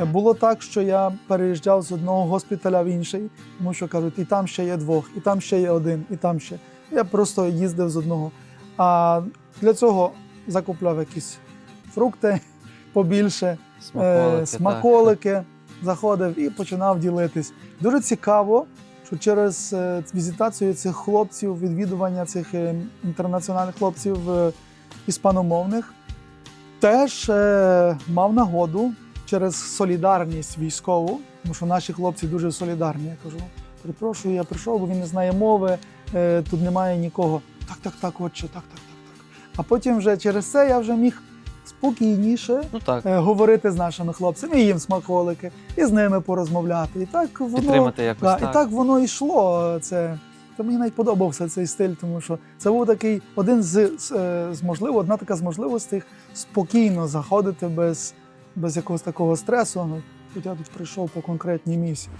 Е, Було так, що я переїжджав з одного госпіталя в інший, тому що кажуть, і там ще є двох, і там ще є один, і там ще. Я просто їздив з одного. А для цього закупляв якісь фрукти побільше, Смаколики, е, так. смаколики, заходив і починав ділитись. Дуже цікаво, що через е, візитацію цих хлопців, відвідування цих е, інтернаціональних хлопців е, іспаномовних, теж е, мав нагоду через солідарність військову, тому що наші хлопці дуже солідарні. Я кажу, перепрошую, я прийшов, бо він не знає мови, е, тут немає нікого. Так, так, так, отче, так, так, так, так. А потім вже через це я вже міг спокійніше Ну так, е, говорити з нашими хлопцями, і їм смаколики, і з ними порозмовляти. І так воно, підтримати якось да, так. і так воно йшло. Це, то мені навіть подобався цей стиль, тому що це був такий один з, з, е, з можливо, одна така з можливостей спокійно заходити без, без якогось такого стресу. Ну, я тут прийшов по конкретній місії.